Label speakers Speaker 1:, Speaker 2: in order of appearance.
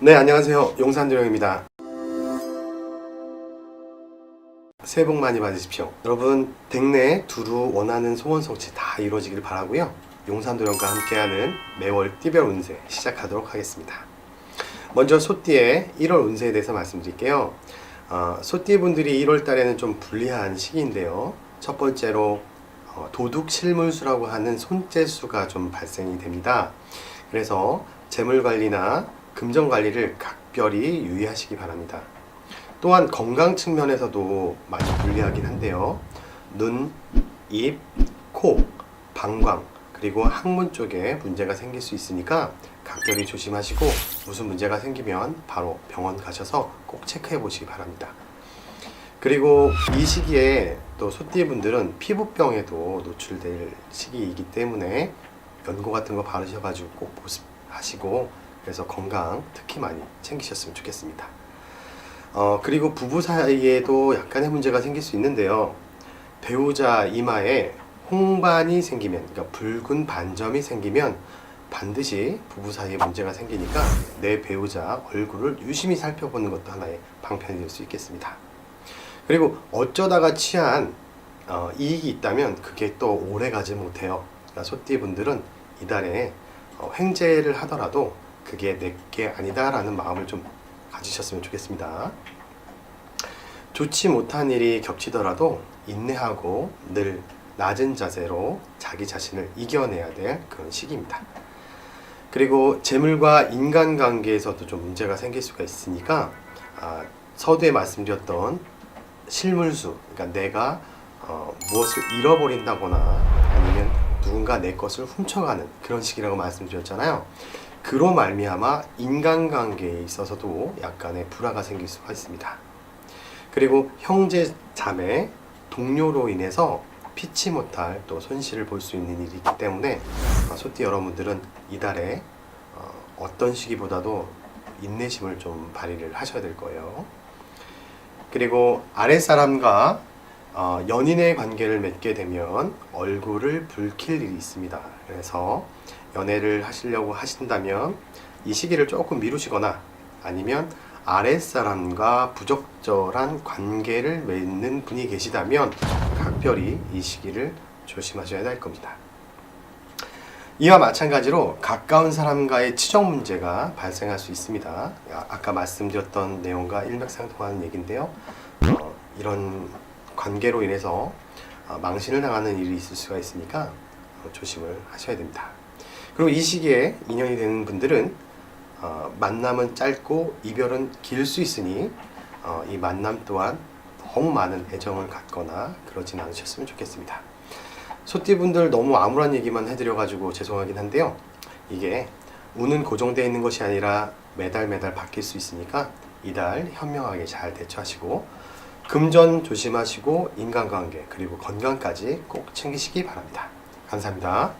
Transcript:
Speaker 1: 네, 안녕하세요. 용산도령입니다. 새해 복 많이 받으십시오. 여러분, 댁내 두루 원하는 소원 성취 다 이루어지길 바라고요. 용산도령과 함께하는 매월 띠별 운세 시작하도록 하겠습니다. 먼저 소띠의 1월 운세에 대해서 말씀드릴게요. 어, 소띠 분들이 1월 달에는 좀 불리한 시기인데요. 첫 번째로 어, 도둑 실물수라고 하는 손재수가 좀 발생이 됩니다. 그래서 재물 관리나 금전 관리를 각별히 유의하시기 바랍니다. 또한 건강 측면에서도 많이 불리하긴 한데요. 눈, 입, 코, 방광, 그리고 항문 쪽에 문제가 생길 수 있으니까 각별히 조심하시고 무슨 문제가 생기면 바로 병원 가셔서 꼭 체크해 보시기 바랍니다. 그리고 이 시기에 또 소띠분들은 피부병에도 노출될 시기이기 때문에 연고 같은 거 바르셔가지고 꼭 보습하시고 그래서 건강 특히 많이 챙기셨으면 좋겠습니다. 어, 그리고 부부 사이에도 약간의 문제가 생길 수 있는데요. 배우자 이마에 홍반이 생기면, 그러니까 붉은 반점이 생기면 반드시 부부 사이에 문제가 생기니까 내 배우자 얼굴을 유심히 살펴보는 것도 하나의 방편이 될 수 있겠습니다. 그리고 어쩌다가 취한 어, 이익이 있다면 그게 또 오래 가지 못해요. 그러니까 소띠 분들은 이달에 어, 횡재를 하더라도 그게 내게 아니다라는 마음을 좀 가지셨으면 좋겠습니다. 좋지 못한 일이 겹치더라도 인내하고 늘 낮은 자세로 자기 자신을 이겨내야 될 그런 시기입니다. 그리고 재물과 인간관계에서도 좀 문제가 생길 수가 있으니까 아, 서두에 말씀드렸던 실물수, 그러니까 내가 어, 무엇을 잃어버린다거나 아니면 누군가 내 것을 훔쳐가는 그런 시기라고 말씀드렸잖아요. 그로 말미암아 인간관계에 있어서도 약간의 불화가 생길 수가 있습니다. 그리고 형제, 자매, 동료로 인해서 피치 못할 또 손실을 볼 수 있는 일이기 때문에 어, 소띠 여러분들은 이달에 어, 어떤 시기보다도 인내심을 좀 발휘를 하셔야 될 거예요. 그리고 아랫사람과 어, 연인의 관계를 맺게 되면 얼굴을 붉힐 일이 있습니다. 그래서 연애를 하시려고 하신다면 이 시기를 조금 미루시거나 아니면 아랫사람과 부적절한 관계를 맺는 분이 계시다면 각별히 이 시기를 조심하셔야 될 겁니다. 이와 마찬가지로 가까운 사람과의 치정 문제가 발생할 수 있습니다. 아- 아까 말씀드렸던 내용과 일맥상통하는 얘기인데요. 어, 이런 관계로 인해서 어, 망신을 당하는 일이 있을 수가 있으니까 어, 조심을 하셔야 됩니다. 그리고 이 시기에 인연이 되는 분들은 어, 만남은 짧고 이별은 길 수 있으니 어, 이 만남 또한 너무 많은 애정을 갖거나 그러진 않으셨으면 좋겠습니다. 소띠분들 너무 암울한 얘기만 해드려가지고 죄송하긴 한데요. 이게 운은 고정되어 있는 것이 아니라 매달 매달 바뀔 수 있으니까 이달 현명하게 잘 대처하시고 금전 조심하시고 인간관계 그리고 건강까지 꼭 챙기시기 바랍니다. 감사합니다.